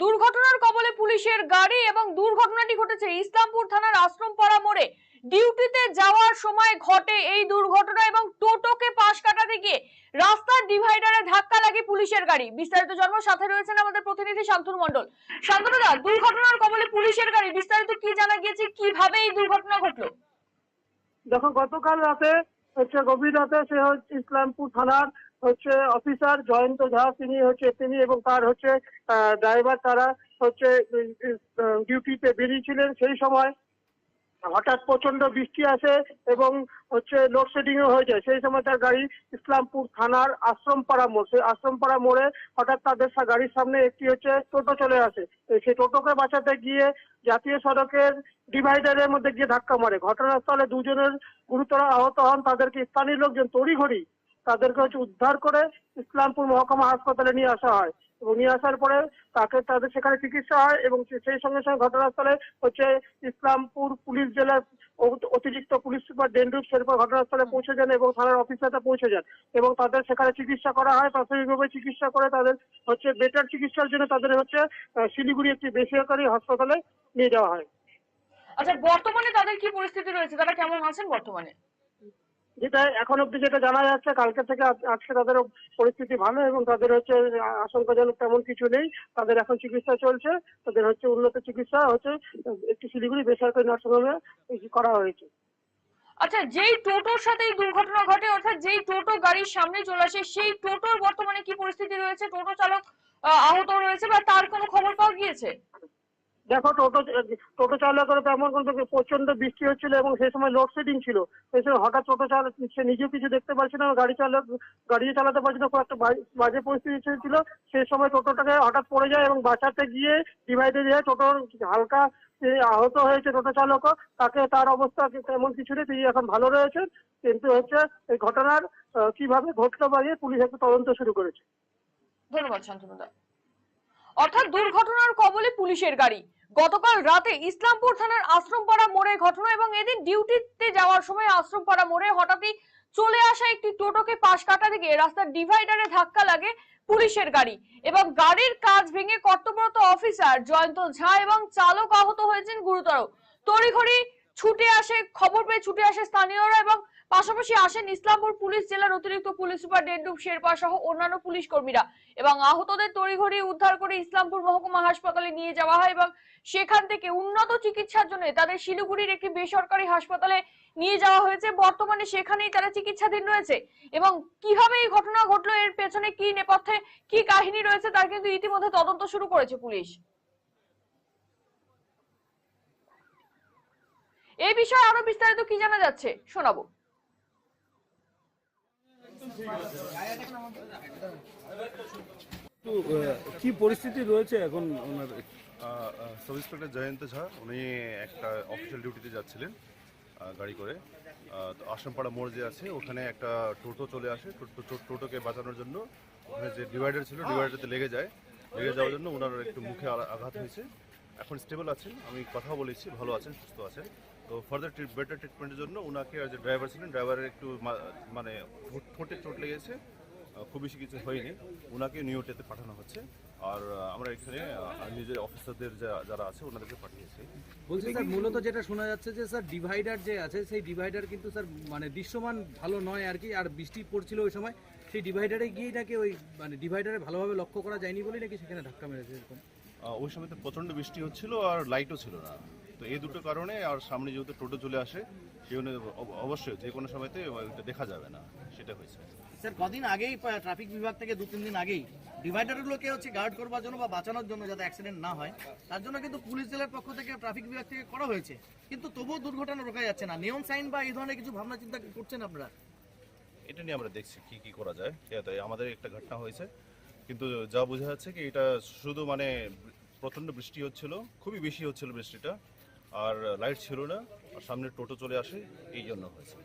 দুর্ঘটনার কবলে পুলিশের গাড়ি এবং দুর্ঘটনাটি ঘটেছে ইসলামপুর থানার আশ্রমপাড়া মোড়ে। ডিউটিতে যাওয়ার সময় ঘটে এই দুর্ঘটনা এবং টোটোকে পাশ কাটাতে গিয়ে রাস্তার ডিভাইডারে ধাক্কা লাগে পুলিশের গাড়ি। বিস্তারিত জন্ম সাথে রয়েছেন আমাদের প্রতিনিধি শান্তনু মণ্ডল। শান্তনু দা, দুর্ঘটনার কবলে পুলিশের গাড়ি, বিস্তারিত কি জানা গিয়েছে? কীভাবে এই দুর্ঘটনা ঘটলো? দেখো, গতকাল রাতে, হচ্ছে গভীর রাতে সে হচ্ছে ইসলামপুর থানার হচ্ছে অফিসার, জয়ন্ত ঝা তিনি হচ্ছে তিনি এবং তার হচ্ছে ড্রাইভার তারা হচ্ছে ডিউটিতে বেরিয়েছিলেন সেই সময়। হঠাৎ প্রচণ্ড বৃষ্টি আসে এবং হচ্ছে লোডশেডিং হয়ে যায়। সেই সময় তার গাড়ি ইসলামপুর থানার আশ্রমপাড়া মোড়। সেই আশ্রমপাড়া মোড়ে হঠাৎ তাদের গাড়ির সামনে একটি হচ্ছে টোটো চলে আসে। সেই টোটোকে বাঁচাতে গিয়ে জাতীয় সড়কের ডিভাইডারের মধ্যে গিয়ে ধাক্কা মারে। ঘটনাস্থলে দুজনের গুরুতর আহত হন তাদেরকে স্থানীয় লোকজন। তড়িঘড়ি তাদেরকে হচ্ছে উদ্ধার করে ইসলামপুর মহকুমা হাসপাতালে নিয়ে আসা হয় এবং নিয়ে আসার পরে তাকে তাদের সেখানে চিকিৎসা হয় এবং সেই সঙ্গে সঙ্গে ঘটনাস্থলে হচ্ছে ইসলামপুর পুলিশ জেলার অতিরিক্ত পুলিশ সুপার ডেন্ডুপ সেরপর ঘটনাস্থলে পৌঁছে যান এবং থানার অফিসারটা পৌঁছে যান এবং তাদের সেখানে চিকিৎসা করা হয়। প্রাথমিকভাবে চিকিৎসা করে তাদের হচ্ছে বেটার চিকিৎসার জন্য তাদের হচ্ছে শিলিগুড়ি একটি বেসরকারি হাসপাতালে নিয়ে যাওয়া হয়। আচ্ছা বর্তমানে তাদের কি পরিস্থিতি রয়েছে? তারা কেমন আছেন বর্তমানে? যেটা এখন অব্দি যেটা জানা যাচ্ছে কালকে থেকে আজকে তাদের পরিস্থিতি ভালো এবং তাদের হচ্ছে আশঙ্কাজনক তেমন কিছু নেই। তাদের এখন চিকিৎসা চলছে তাদের হচ্ছে উন্নত চিকিৎসা হচ্ছে একটি শিলিগুড়ি বেসরকারি নার্সিংহোমে করা হয়েছে। আচ্ছা যেই টোটোর সাথে এই দুর্ঘটনা ঘটে অর্থাৎ যেই টোটো গাড়ির সামনে চলে আসে সেই টোটোর বর্তমানে কি পরিস্থিতি রয়েছে? টোটো চালক আহ, আহত রয়েছে বা তার কোনো খবর পাওয়া গিয়েছে? দেখো, টোটো টোটো চালকের তেমন কিন্তু প্রচণ্ড বৃষ্টি হচ্ছিল এবং সেই সময় লোডশেডিং ছিল। সেই সময় হঠাৎ টোটো চালক সে নিজেও কিছু দেখতে পারছিল না, গাড়ি চালক, গাড়ি চালাতে পারছিল না, খুব একটা বাজে- পরিস্থিতি ছিল। সেই সময় টোটোটাকে হঠাৎ পড়ে যায় এবং বাঁচাতে গিয়ে ডিভাইডে দিয়ে টোটোর হালকা আহত হয়েছে টোটো চালকও। তাকে তার অবস্থা তেমন কিছু নেই, তিনি এখন ভালো রয়েছেন। কিন্তু হচ্ছে এই ঘটনার কীভাবে ঘটলো বা পুলিশ একটু তদন্ত শুরু করেছে। ধন্যবাদ শান্তনু দা অর্থাৎ দুর্ঘটনার কবলে পুলিশের গাড়ি। গতকাল রাতে ইসলামপুর থানার আশ্রমপাড়া মোড়ে ঘটনা এবং এদিন ডিউটিতে যাওয়ার সময় আশ্রমপাড়া মোড়ে হঠাৎই চলে আসা একটি টোটোকে পাশ কাটাতে গিয়ে রাস্তার ডিভাইডারে ধাক্কা লাগে পুলিশের গাড়ি এবং গাড়ির কাজ ভেঙে কর্তব্যরত অফিসার জয়ন্ত ঝা এবং চালক আহত হয়েছেন গুরুতর। তড়িঘড়ি ছুটে আসে, খবর পেয়ে ছুটে আসে স্থানীয়রা এবং পাশাপাশি আসেন ইসলামপুর পুলিশ জেলার অতিরিক্ত পুলিশ সুপার ডেন্ডুপ শেরপা সহ অন্যান্য পুলিশ কর্মীরা এবং আহতদের তড়িঘড়ি উদ্ধার করে ইসলামপুর মহকুমা হাসপাতালে নিয়ে যাওয়া হয় এবং সেখান থেকে উন্নত চিকিৎসার জন্য তাদের শিলিগুড়ির একটি বেসরকারি হাসপাতালে নিয়ে যাওয়া হয়েছে। বর্তমানে সেখানেই তারা চিকিৎসাধীন রয়েছে এবং কীভাবে এই ঘটনা ঘটলো, এর পেছনে কি নেপথ্যে কি কাহিনী রয়েছে তার কিন্তু ইতিমধ্যে তদন্ত শুরু করেছে পুলিশ। এই বিষয়ে আরও বিস্তারিত কি জানা যাচ্ছে? শোনাবো। তো কি পরিস্থিতি রয়েছে এখন ওনার? সাব ইন্সপেক্টর জয়ন্ত ঝা উনি একটা অফিসিয়াল ডিউটিতে যাচ্ছিলেন গাড়ি করে। তো আসামপাড়া মোড় যে আছে ওখানে একটা টোটো চলে আসে। টোটোকে বাঁচানোর জন্য ওখানে যে ডিভাইডার ছিল ডিভাইডারতে লেগে যায়। লেগে যাওয়ার জন্য ওনার একটু মুখে আঘাত হয়েছে। এখন স্টেবল আছেন আমি কথা বলেছি ভালো আছেন সুস্থ আছেন। তো ফার্দার বেটার ট্রিটমেন্টের জন্য ওনাকে আর যে ড্রাইভার ছিলেন। ড্রাইভারের একটু মানে ঠোঁট- চোট লেগেছে। খুব বেশি কিছু হয়নি। ওনাকে নিউটেতে পাঠানো হচ্ছে। আর আমরা এখানে নিজের অফিসারদের যারা আছে ওনাদেরকে পাঠিয়েছি। বলছি স্যার মূলত যেটা শোনা যাচ্ছে যে স্যার ডিভাইডার যে আছে সেই ডিভাইডার কিন্তু স্যার মানে দৃশ্যমান ভালো নয় আর কি। আর বৃষ্টি পড়ছিল ওই সময়। সেই ডিভাইডারে গিয়ে নাকি ওই মানে ডিভাইডারে ভালোভাবে লক্ষ্য করা যায়নি বলেই নাকি সেখানে ধাক্কা মেরেছে এরকম? ওই সময় তো প্রচণ্ড বৃষ্টি হচ্ছিল আর লাইটও ছিল না। তো এই দুটো কারণে আর সামনে যেহেতু টোটো চলে আসে সেই জন্য অব- অবশ্যই যে কোনো সময়তে ওইটা দেখা যাবে না সেটা হয়েছে। স্যার কদিন আগেই ট্রাফিক বিভাগ থেকে দু তিন দিন আগেই ডিভাইডারগুলোকে হচ্ছে গার্ড করবার জন্য বা বাঁচানোর জন্য যাতে অ্যাক্সিডেন্ট না হয় তার জন্য কিন্তু পুলিশ জেলার পক্ষ থেকে ট্রাফিক বিভাগ থেকে করা হয়েছে। কিন্তু তবুও দুর্ঘটনা রোকা যাচ্ছে না। নিয়ম সাইন বা এই ধরনের কিছু ভাবনা চিন্তা করছেন আপনারা? এটা নিয়ে আমরা দেখছি কি কি করা যায়। এতে আমাদের একটা ঘটনা হয়েছে। কিন্তু যা বোঝা যাচ্ছে কি এটা শুধু মানে প্রচণ্ড বৃষ্টি হচ্ছিল খুবই বেশি হচ্ছিল বৃষ্টিটা। আর লাইট ছিল না আর সামনে টোটো চলে আসে এই জন্য হয়েছে